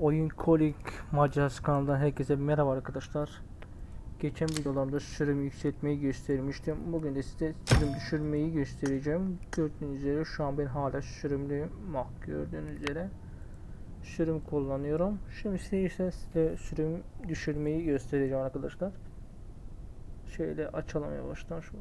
Oyun Kolik Maceras kanalından herkese merhaba arkadaşlar. Geçen videolarda sürüm yükseltmeyi göstermiştim. Bugün de size sürüm düşürmeyi göstereceğim. Gördüğünüz üzere şu an ben hala sürümlüyüm. Bak gördüğünüz üzere sürüm kullanıyorum. Şimdi size ise size sürüm düşürmeyi göstereceğim arkadaşlar. Şöyle açalım yavaştan şunu.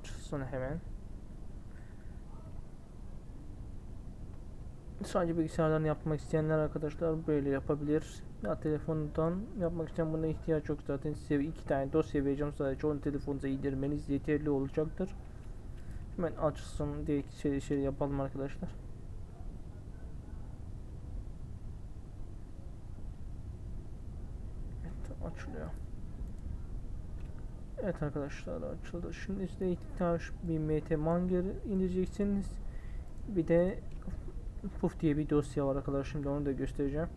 Açılsın hemen. Sadece bilgisayardan yapmak isteyenler arkadaşlar böyle yapabilir. Ya telefondan yapmak isteyen buna ihtiyaç yok zaten. Size iki tane dosya vereceğim sadece onu telefonunuza indirmeniz yeterli olacaktır. Hemen açılsın diye şey, şey yapalım arkadaşlar. Evet açılıyor. Evet arkadaşlar açıldı. Şimdi size ihtiyaç bir MT Manger indireceksiniz. Bir de Puf diye bir dosya var arkadaşlar. Şimdi onu da göstereceğim.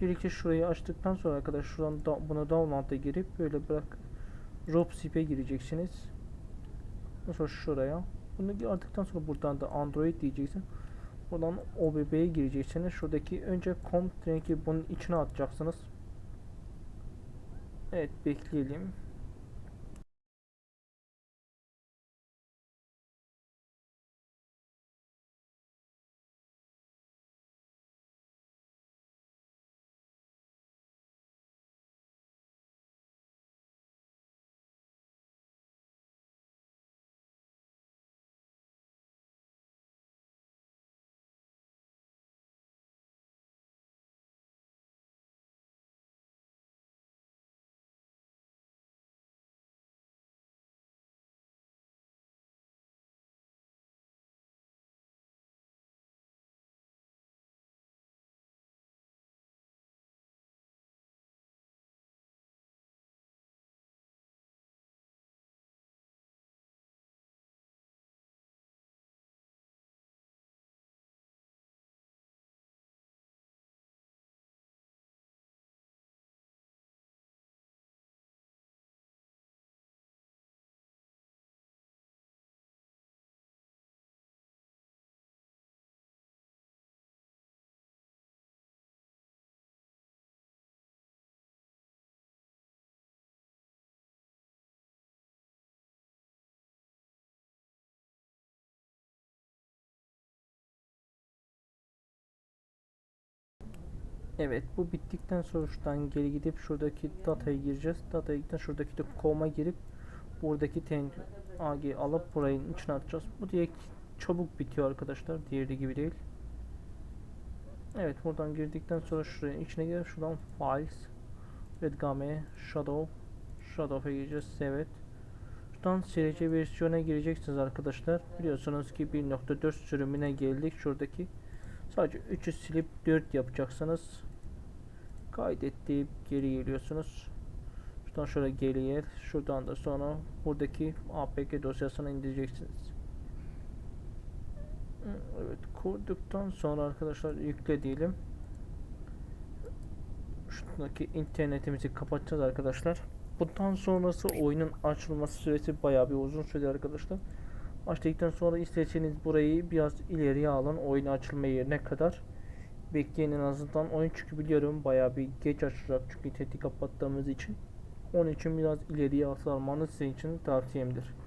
Birlikte şurayı açtıktan sonra arkadaşlar şuradan da, buna download'a girip böyle bırak Robzip'e gireceksiniz. Sonra şuraya. Bunu aldıktan sonra buradan da Android diyeceksin. Buradan OBB'ye gireceksiniz. Şuradaki önce com bunun içine atacaksınız. Evet bekleyelim. Evet bu bittikten sonra şuradan geri gidip şuradaki dataya gireceğiz. Dataya gidip şuradaki de com'a girip buradaki ten AG alıp burayın içine atacağız. Bu diye çabuk bitiyor arkadaşlar. Diğeri gibi değil. Evet buradan girdikten sonra şuraya içine gir. Şuradan files Redgame Shadow Shadow'a gireceğiz. Evet. Şuradan SRC versiyona gireceksiniz arkadaşlar. Biliyorsunuz ki 1.4 sürümüne geldik. Şuradaki Sadece 3'ü silip 4 yapacaksınız. Kaydet deyip geri geliyorsunuz. Şuradan şöyle geriye, şuradan da sonra buradaki APK dosyasını indireceksiniz. Evet, kurduktan sonra arkadaşlar yükle diyelim. Şuradaki internetimizi kapatacağız arkadaşlar. Bundan sonrası oyunun açılması süresi bayağı bir uzun süre arkadaşlar. Açtıktan sonra isterseniz burayı biraz ileriye alın oyun açılma yerine kadar. Bekleyin en azından oyun çünkü biliyorum bayağı bir geç açacak çünkü interneti kapattığımız için. Onun için biraz ileriye almanız sizin için tavsiyemdir.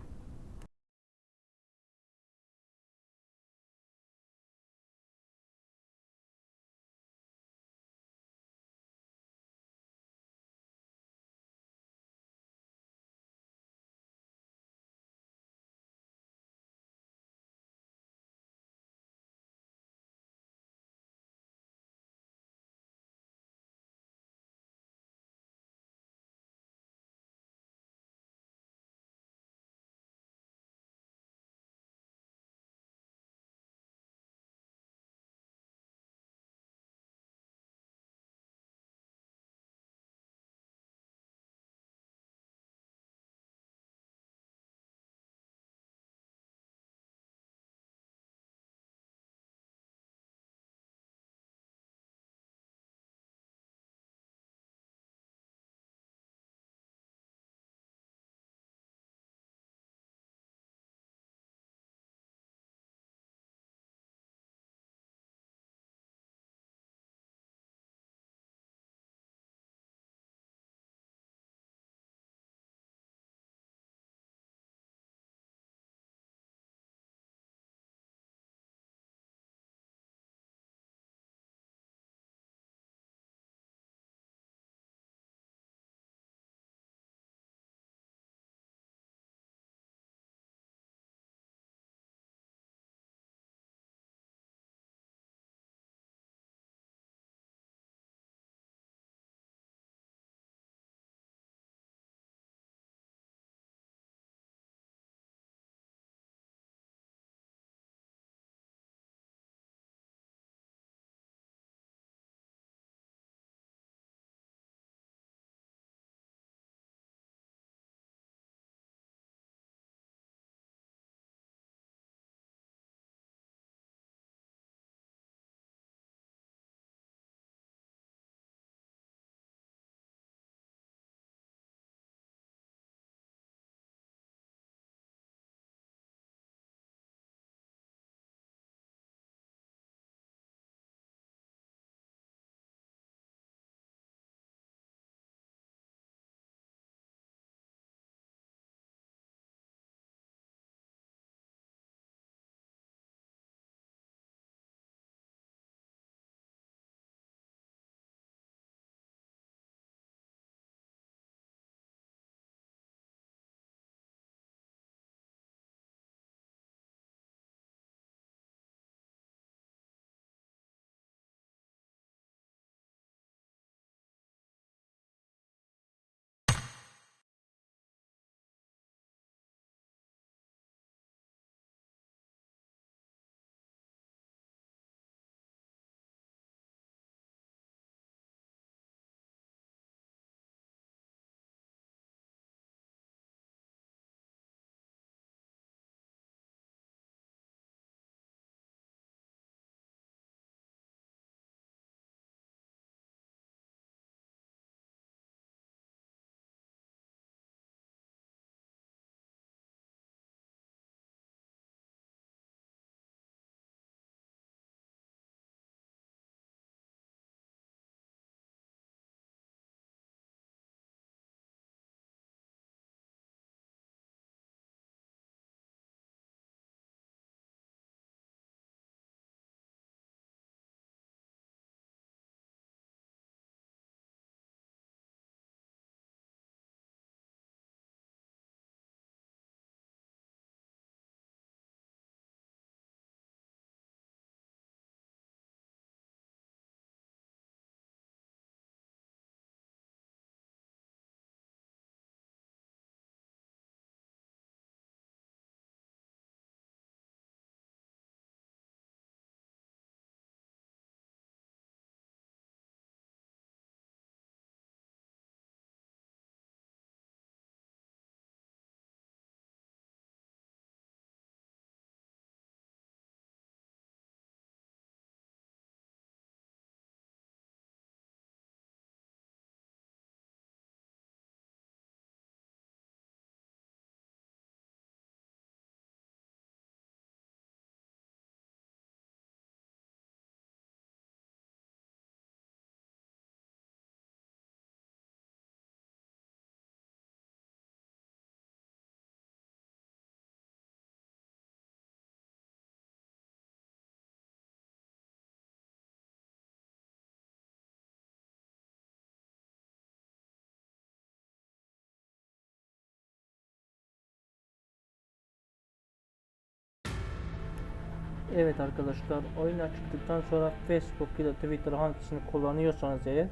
Evet arkadaşlar oyun açtıktan sonra Facebook ya da Twitter hangisini kullanıyorsanız eğer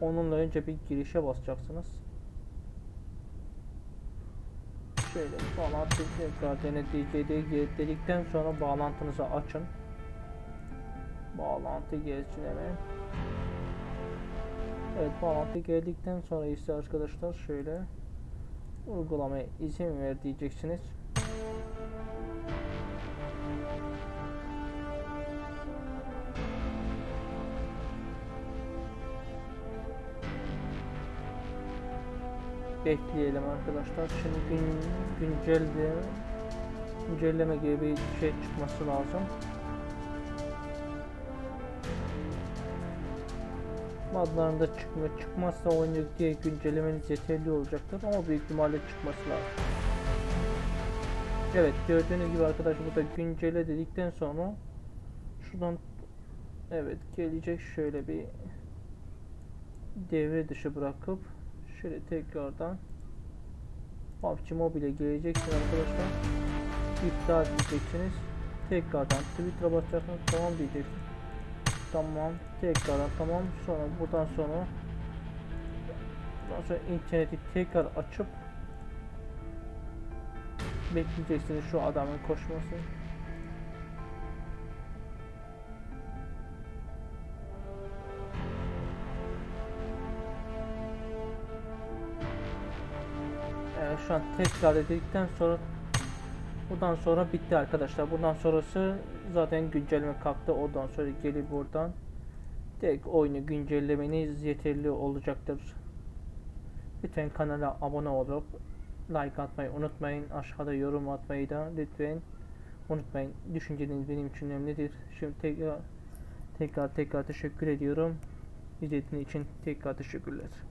onunla önce bir girişe basacaksınız. Şöyle bağlantı tekrar denedi- dedikten sonra bağlantınızı açın. Bağlantı gelsin hemen. Evet bağlantı geldikten sonra ise arkadaşlar şöyle uygulamaya izin ver diyeceksiniz. Bekleyelim arkadaşlar. Şimdi gün, güncelde güncelleme gibi bir şey çıkması lazım. Bazılarında çıkmıyor. Çıkmazsa oyunu diye güncellemeniz yeterli olacaktır ama büyük ihtimalle çıkması lazım. Evet gördüğünüz gibi arkadaşlar burada güncelle dedikten sonra şuradan evet gelecek şöyle bir devre dışı bırakıp şöyle tekrardan PUBG Mobile'e geleceksiniz arkadaşlar. İptal edeceksiniz. Tekrardan Twitter'a basacaksınız. Tamam diyeceksiniz tamam. Tekrardan tamam. Sonra buradan sonra buradan sonra interneti tekrar açıp bekleyeceksiniz şu adamın koşmasını şu an tekrar edildikten sonra buradan sonra bitti arkadaşlar. Buradan sonrası zaten güncelleme kalktı. Oradan sonra gelip buradan tek oyunu güncellemeniz yeterli olacaktır. Lütfen kanala abone olup like atmayı unutmayın. Aşağıda yorum atmayı da lütfen unutmayın. Düşünceleriniz benim için önemlidir. Şimdi tekrar tekrar tekrar teşekkür ediyorum. İzlediğiniz için tekrar teşekkürler.